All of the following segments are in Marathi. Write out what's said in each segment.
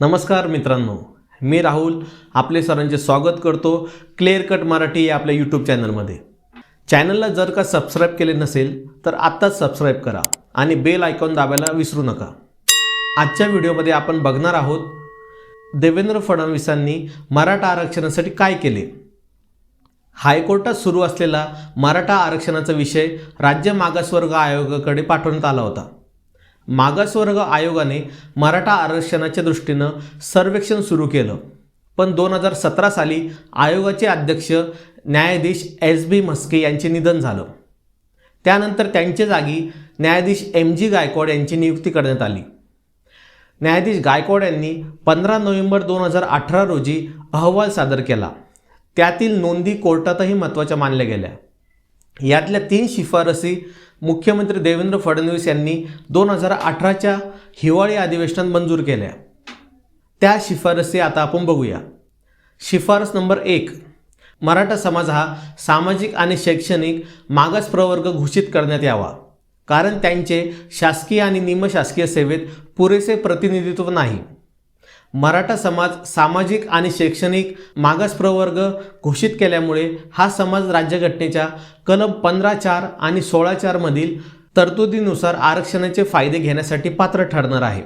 नमस्कार मित्रांनो मी राहुल आपले सरांचे स्वागत करतो क्लिअर कट मराठी या आपल्या यूट्यूब चॅनलमध्ये चॅनलला जर का सबस्क्राईब केले नसेल तर आत्ताच सबस्क्राईब करा आणि बेल आयकॉन दाबायला विसरू नका. आजच्या व्हिडिओमध्ये आपण बघणार आहोत देवेंद्र फडणवीसांनी मराठा आरक्षणासाठी काय केले? हायकोर्टात सुरू असलेला मराठा आरक्षणाचा विषय राज्य मागासवर्ग आयोगाकडे पाठवण्यात आला होता. मागासवर्ग आयोगाने मराठा आरक्षणाच्या दृष्टीनं सर्वेक्षण सुरू केलं. पण दोन हजार सतरा साली आयोगाचे अध्यक्ष न्यायाधीश एस बी म्हस्के यांचे निधन झालं. त्यानंतर त्यांच्या जागी न्यायाधीश एम जी गायकवाड यांची नियुक्ती करण्यात आली. न्यायाधीश गायकवाड यांनी पंधरा नोव्हेंबर दोन हजार अठरा रोजी अहवाल सादर केला. त्यातील नोंदी कोर्टातही महत्त्वाच्या मानल्या गेल्या. यातल्या तीन शिफारसी मुख्यमंत्री देवेंद्र फडणवीस यांनी दोन हजार अठराच्या हिवाळी अधिवेशनात मंजूर केल्या. त्या शिफारसी आता आपण बघूया. शिफारस नंबर एक मराठा समाज हा सामाजिक आणि शैक्षणिक मागास प्रवर्ग घोषित करण्यात यावा. कारण त्यांचे शासकीय आणि निमशासकीय सेवेत पुरेसे प्रतिनिधित्व नाही. मराठा समाज सामाजिक आणि शैक्षणिक मागास प्रवर्ग घोषित केल्यामुळे हा समाज राज्यघटनेच्या कलम पंधरा चार आणि सोळा चारमधील तरतुदीनुसार आरक्षणाचे फायदे घेण्यासाठी पात्र ठरणार आहे.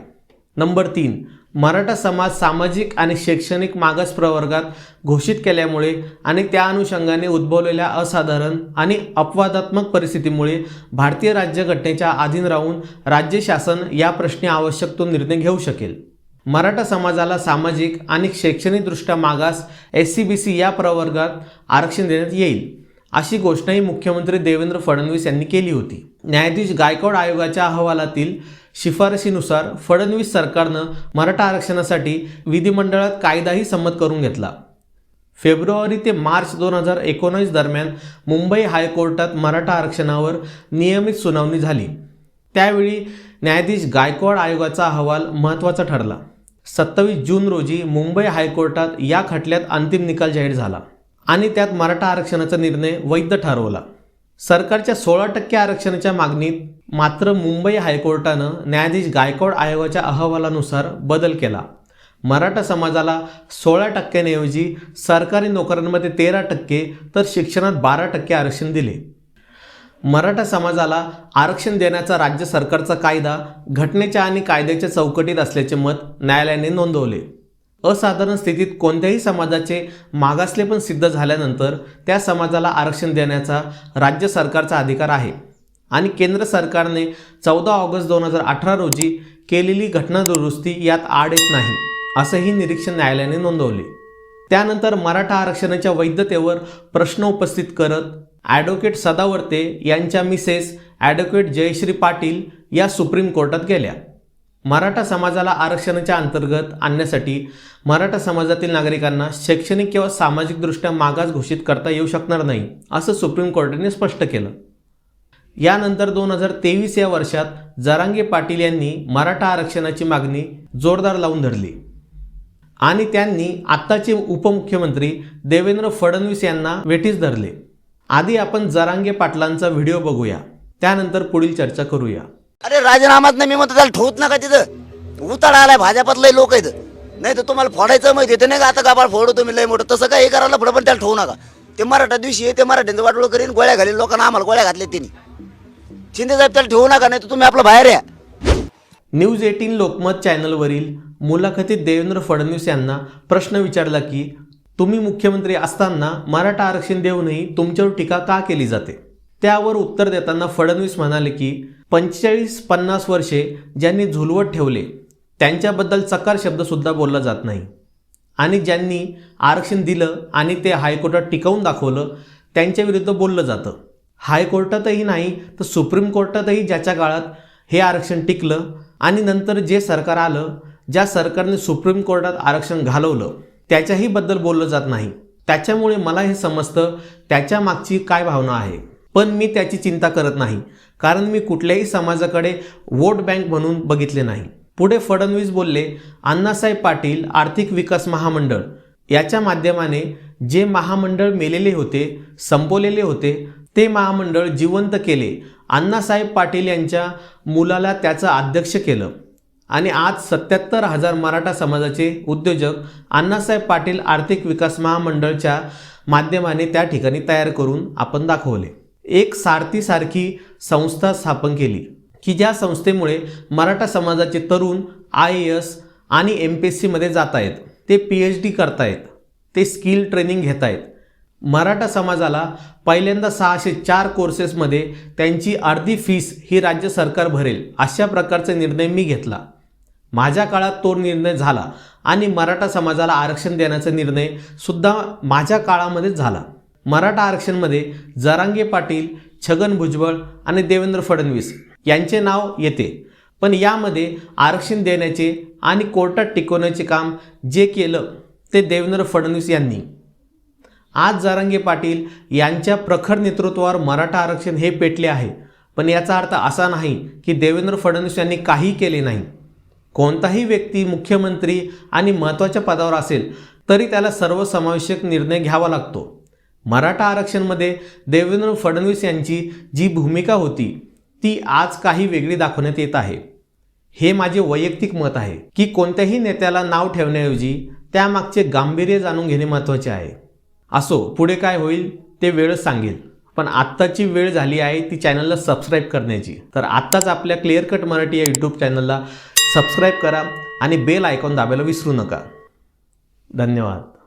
नंबर तीन मराठा समाज सामाजिक आणि शैक्षणिक मागास प्रवर्गात घोषित केल्यामुळे आणि त्या अनुषंगाने उद्भवलेल्या असाधारण आणि अपवादात्मक परिस्थितीमुळे भारतीय राज्यघटनेच्या अधीन राहून राज्य शासन या प्रश्नी आवश्यक तो निर्णय घेऊ शकेल. मराठा समाजाला सामाजिक आणि शैक्षणिकदृष्ट्या मागास एस सी बी सी या प्रवर्गात आरक्षण देण्यात येईल अशी घोषणाही मुख्यमंत्री देवेंद्र फडणवीस यांनी केली होती. न्यायाधीश गायकवाड आयोगाच्या अहवालातील शिफारशीनुसार फडणवीस सरकारनं मराठा आरक्षणासाठी विधिमंडळात कायदाही संमत करून घेतला. फेब्रुवारी ते मार्च दोन हजार एकोणीस दरम्यान मुंबई हायकोर्टात मराठा आरक्षणावर नियमित सुनावणी झाली. त्यावेळी न्यायाधीश गायकवाड आयोगाचा अहवाल महत्त्वाचा ठरला. सत्तावीस जून रोजी मुंबई हायकोर्टात या खटल्यात अंतिम निकाल जाहीर झाला आणि त्यात मराठा आरक्षणाचा निर्णय वैध ठरवला. सरकारच्या सोळा टक्के आरक्षणाच्या मागणीत मात्र मुंबई हायकोर्टानं न्यायाधीश गायकवाड आयोगाच्या अहवालानुसार बदल केला. मराठा समाजाला सोळा टक्क्यांऐवजी सरकारी नोकऱ्यांमध्ये तेरा टक्के तर शिक्षणात बारा टक्के आरक्षण दिले. मराठा समाजाला आरक्षण देण्याचा राज्य सरकारचा कायदा घटनेच्या आणि कायद्याच्या चौकटीत असल्याचे मत न्यायालयाने नोंदवले. असाधारण स्थितीत कोणत्याही समाजाचे मागासले पण सिद्ध झाल्यानंतर त्या समाजाला आरक्षण देण्याचा राज्य सरकारचा अधिकार आहे. आणि केंद्र सरकारने चौदा ऑगस्ट दोन हजार अठरा रोजी केलेली घटना दुरुस्ती यात आड येत नाही असंही निरीक्षण न्यायालयाने नोंदवले. त्यानंतर मराठा आरक्षणाच्या वैधतेवर प्रश्न उपस्थित करत ॲडव्होकेट सदावर्ते यांच्या मिसेस ॲडव्होकेट जयश्री पाटील या सुप्रीम कोर्टात गेल्या. मराठा समाजाला आरक्षणाच्या अंतर्गत आणण्यासाठी मराठा समाजातील नागरिकांना शैक्षणिक किंवा सामाजिकदृष्ट्या मागास घोषित करता येऊ शकणार नाही असं सुप्रीम कोर्टाने स्पष्ट केलं. यानंतर दोन हजार तेवीस या वर्षात जरांगे पाटील यांनी मराठा आरक्षणाची मागणी जोरदार लावून धरली. आणि त्यांनी आत्ताचे उपमुख्यमंत्री देवेंद्र फडणवीस यांना वेठीस धरले. आधी आपण जरांगे पाटलांचा व्हिडिओ बघूया. त्यानंतर पुढील चर्चा करूया. अरे राजीनामात नाही मी म्हणतो त्याला ठेवत नका तिथं. उताळा आलाय भाजपातलं लोक आहेत. नाही तर तुम्हाला फोडायचं माहिती ते नाही का आता गाबाळ फोडू तुम्ही लय मोठं. तसं काय हे करायला पुढं पण त्याला ठेवू नका. ते मराठा दिवशी ते मराठ्यांचं वाटोळ करीन गोळ्या घालीन लोकांना आम्हाला गोळ्या घातल्या त्यांनी शिंदे साहेब त्याला ठेवू नका नाही तर तुम्ही आपलं बाहेर या. न्यूज एटीन लोकमत चॅनलवरील मुलाखतीत देवेंद्र फडणवीस यांना प्रश्न विचारला की तुम्ही मुख्यमंत्री असताना मराठा आरक्षण देऊनही तुमच्यावर टीका का केली जाते? त्यावर उत्तर देताना फडणवीस म्हणाले की पंचेचाळीस पन्नास वर्षे ज्यांनी झुलवत ठेवले त्यांच्याबद्दल चकार शब्दसुद्धा बोलला जात नाही. आणि ज्यांनी आरक्षण दिलं आणि ते हायकोर्टात टिकवून दाखवलं त्यांच्याविरुद्ध बोललं जातं. हायकोर्टातही नाही तर सुप्रीम कोर्टातही ज्याच्या काळात हे आरक्षण टिकलं आणि नंतर जे सरकार आलं ज्या सरकारने सुप्रीम कोर्टात आरक्षण घालवलं त्याच्याही बद्दल बोललं जात नाही. त्याच्यामुळे मला हे समजतं त्याच्या मागची काय भावना आहे. पण मी त्याची चिंता करत नाही. कारण मी कुठल्याही समाजाकडे वोट बँक म्हणून बघितले नाही. पुढे फडणवीस बोलले अण्णासाहेब पाटील आर्थिक विकास महामंडळ. याच्या माध्यमाने जे महामंडळ मेलेले होते संपवलेले होते ते महामंडळ जिवंत केले. अण्णासाहेब पाटील यांच्या मुलाला त्याचं अध्यक्ष केलं. आणि आज सत्याहत्तर हजार मराठा समाजाचे उद्योजक अण्णासाहेब पाटील आर्थिक विकास महामंडळच्या माध्यमाने त्या ठिकाणी तयार करून आपण दाखवले. एक सारथीसारखी संस्था स्थापन केली की ज्या संस्थेमुळे मराठा समाजाचे तरुण आय एस आणि एम पी एस सीमध्ये जात आहेत. ते पी एच डी करतायत. ते स्किल ट्रेनिंग घेत आहेत मराठा समाजाला पहिल्यांदा सहाशे चार कोर्सेसमध्ये त्यांची अर्धी फीस ही राज्य सरकार भरेल अशा प्रकारचा निर्णय मी घेतला. माझ्या काळात तो निर्णय झाला आणि मराठा समाजाला आरक्षण देण्याचा निर्णय सुद्धा माझ्या काळामध्येच झाला. मराठा आरक्षणमध्ये जरांगे पाटील छगन भुजबळ आणि देवेंद्र फडणवीस यांचे नाव येते. पण यामध्ये आरक्षण देण्याचे आणि कोर्टात टिकवण्याचे काम जे केलं ते देवेंद्र फडणवीस यांनी. आज जारांगे पाटील यांच्या प्रखर नेतृत्वावर मराठा आरक्षण हे पेटले आहे. पण याचा अर्थ असा नाही की देवेंद्र फडणवीस यांनी काही केले नाही. कोणताही व्यक्ती मुख्यमंत्री आणि महत्त्वाच्या पदावर असेल तरी त्याला सर्वसमावेशक निर्णय घ्यावा लागतो. मराठा आरक्षणमध्ये देवेंद्र फडणवीस यांची जी भूमिका होती ती आज काही वेगळी दाखवण्यात येत आहे. हे माझे वैयक्तिक मत आहे की कोणत्याही नेत्याला नाव ठेवण्याऐवजी त्यामागचे गांभीर्य जाणून घेणे महत्त्वाचे आहे. असो पुढे काय होईल ते वेळच सांगेल. पण आत्ताची वेळ झाली आहे ती चॅनलला सबस्क्राईब करण्याची. तर आत्ताच आपल्या क्लिअर कट मराठी या यूट्यूब चॅनलला सबस्क्राईब करा आणि बेल आयकॉन दाबायला विसरू नका. धन्यवाद.